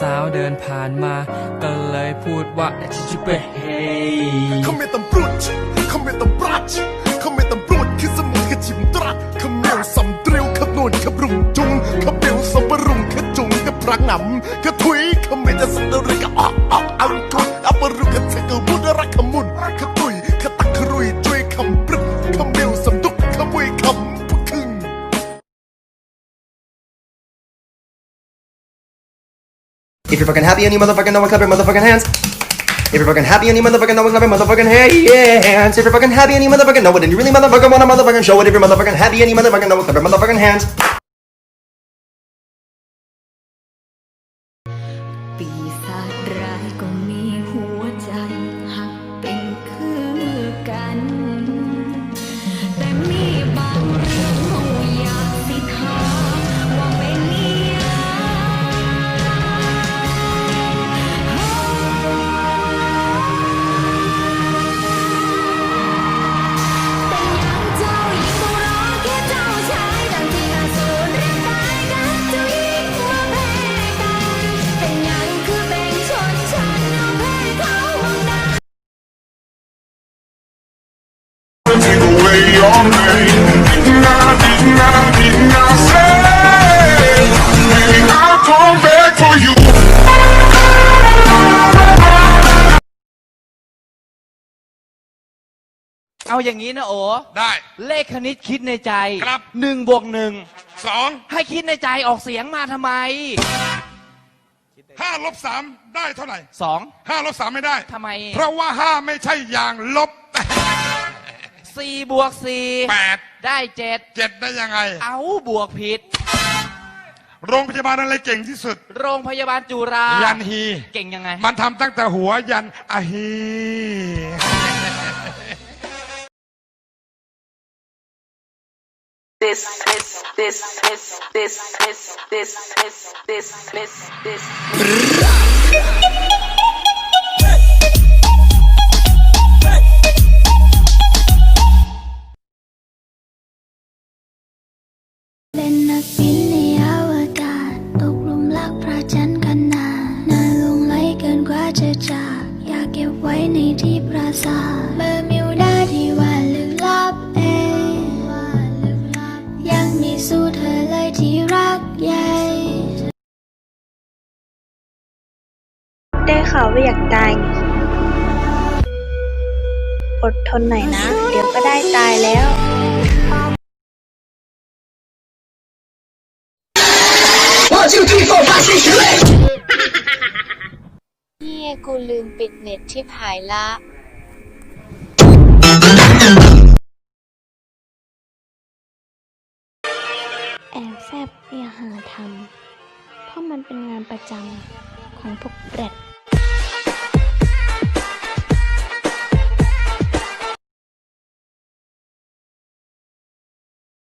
สาวๆเดินผ่านมา ก็เลยพูดว่าชิชิเปเฮ Come там прочь, come там прочь, come там прочь, คือสมุนขจิมตรัสขมิ้วสำเตรียวขนวนขบรุงจุงขเบลสับรุงขจุงขพระงำขถุยขมิ้นจะสันเร If you're fucking happy and you motherfucking know it, clap your motherfucking hands. If you're fucking happy and you motherfucking know it, clap your motherfucking hands. If you're fucking happy and you motherfucking know it, and you really motherfucking wanna motherfucking show it. If you're motherfucking happy and you motherfucking know it, clap your motherfucking hands. เอาอย่างนี้นะโอได้ เลขคณิตคิดในใจครับ หนึ่งบวกหนึ่งสองให้คิดในใจออกเสียงมาทำไมห้าลบสามได้เท่าไหร่สองห้าลบสามไม่ได้ ทำไมเพราะว่าห้าไม่ใช่อย่างลบ สี่บวกสี่แปดได้เจ็ดเจ็ดได้ยังไง เอาบวกผิด โรงพยาบาลอะไรเก่งที่สุด โรงพยาบาลจุฬายันฮี เก่งยังไง มันทำตั้งแต่หัวยันอะฮี this ในที่ปราสาทเบอร์มิวดาที่ว่าลึกลับเองยังมีสู้เธอเลยที่รักใหญ่ได้ข่าวว่าอยากตายนี่อดทนหน่อยนะ เดี๋ยวก็ได้ตายแล้วเฮีย กูลืมปิดเน็ตชิบหายละแอบแซบอย่าหาทำ เพราะมันเป็นงานประจำของพวกแรด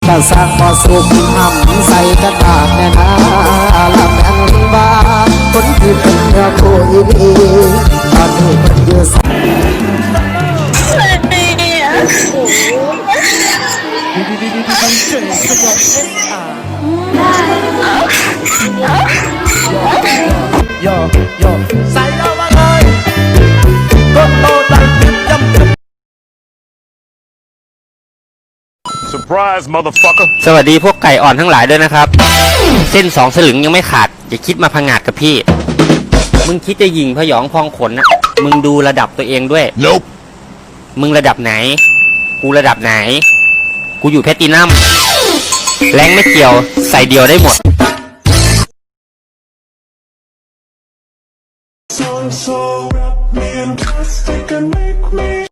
กะสักบ่สุขทำใส่กระดาษแน่นาละแม่นว่าคนที่เป็ นื้อคู่อีนีตอนนี้มันอยู่สโยโยใส่เอามาเลยก็โตดังจำ Surprise motherfucker สวัสดีพวกไก่อ่อนทั้งหลายด้วยนะครับ เส้นสองสลึงยังไม่ขาด อย่าคิดมาพังงาดกับพี่ มึงคิดจะยิงพยองพองขนนะมึงดูระดับตัวเองด้วย Nope มึงระดับไหน กูระดับไหน กูอยู่แพตตินัมแรงไม่เกี่ยว ใส่เดียวได้หมดพี่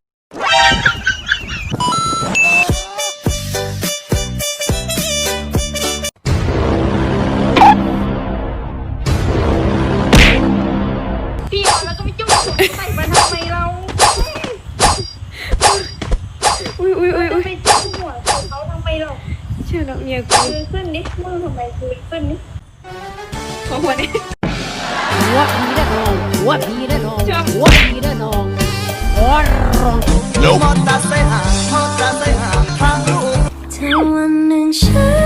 มือทำไมคือขึ้น หัวนี่ What be the long What be the long What be the long What มอตอร์ซค์างมอเตอร์ไซค์างทางลูก ถ้าวันหนึ่งฉัน